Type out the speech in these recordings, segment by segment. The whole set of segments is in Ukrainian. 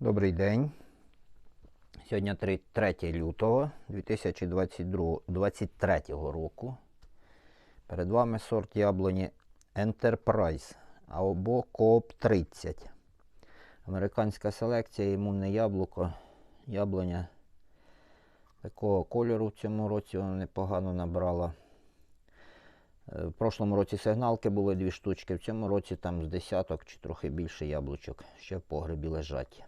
Добрий день. Сьогодні 3 3 лютого 2023 року. Перед вами сорт яблуні Enterprise або Coop 30. Американська селекція, імунне яблуко. Яблуня такого кольору в цьому році вона непогано набрала. Е, В прошлому році сигналки були дві штучки, в цьому році там з десяток чи трохи більше яблучок ще в погребі лежать.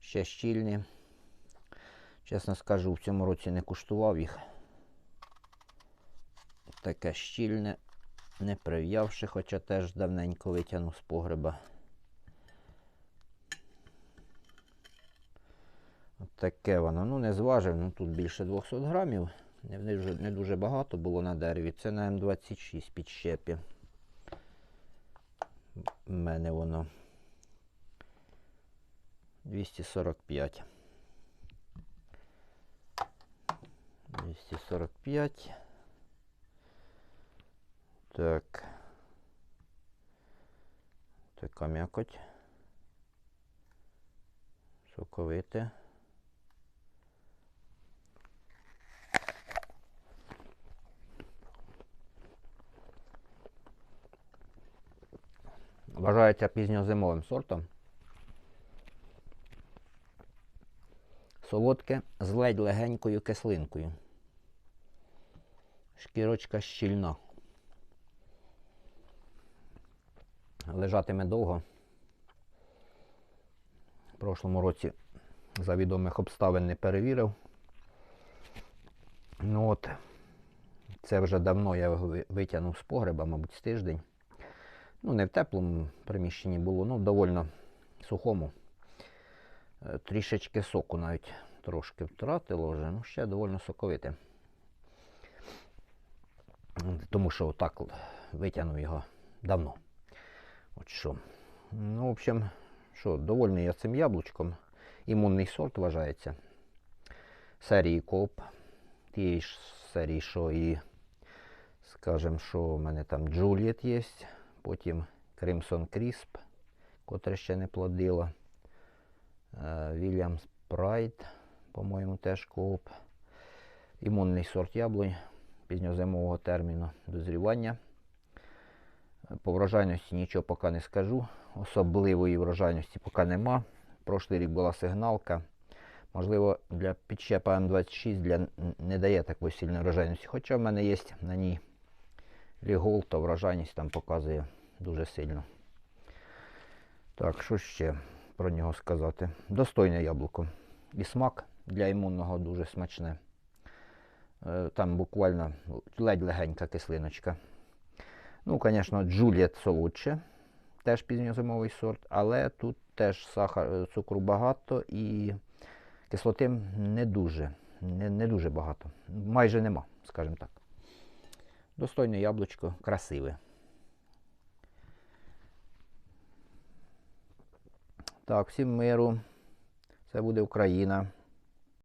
Ще щільні. Чесно скажу, в цьому році не куштував їх. Таке щільне, не прив'явши, хоча теж давненько витягнув з погреба. От таке воно. Ну, не зважив, ну тут більше 200 грамів. Не, не, дуже, не дуже багато було на дереві. Це на М26 підщепі. У мене воно 245. 245. Так. Така м'якоть. Соковите. Вважається пізньозимовим сортом. Солодке з ледь легенькою кислинкою. Шкірочка щільна. Лежатиме довго. В прошлому році за відомих обставин не перевірив. Ну от, це вже давно я витягнув з погреба, мабуть, з тиждень. Ну, не в теплому приміщенні було, ну, довольно сухому. Трішечки соку навіть трошки втратило вже, ну ще доволі соковите. Тому що отак витягнув його давно. От що. Ну, в общем, що, довольний я цим яблучком. Імунний сорт вважається. Серії коп. Тієї ж серії, що і, скажем, що в мене там Джуліет є. Потім Crimson Crisp, котре ще не плодило. Вільямс Прайд, по-моєму, теж кооп. Імунний сорт яблунь пізньозимового терміну дозрівання. По врожайності нічого поки не скажу. Особливої врожайності поки нема. Прошлий рік була сигналка. Можливо, для підщепа М26 для, не дає такої сильної врожайності. Хоча в мене є на ній лігол, то врожайність там показує дуже сильно. Так, що ще про нього сказати? Достойне яблуко. І смак для імунного дуже смачне. Е, Там буквально ледь легенька кислиночка. Ну, звісно, Джуліет солодше, теж пізньозимовий сорт, але тут теж сахар, е, цукру багато і кислоти не дуже, не, не дуже багато. Майже нема, скажімо так. Достойне яблучко, красиве. Так, всім миру. Це буде Україна.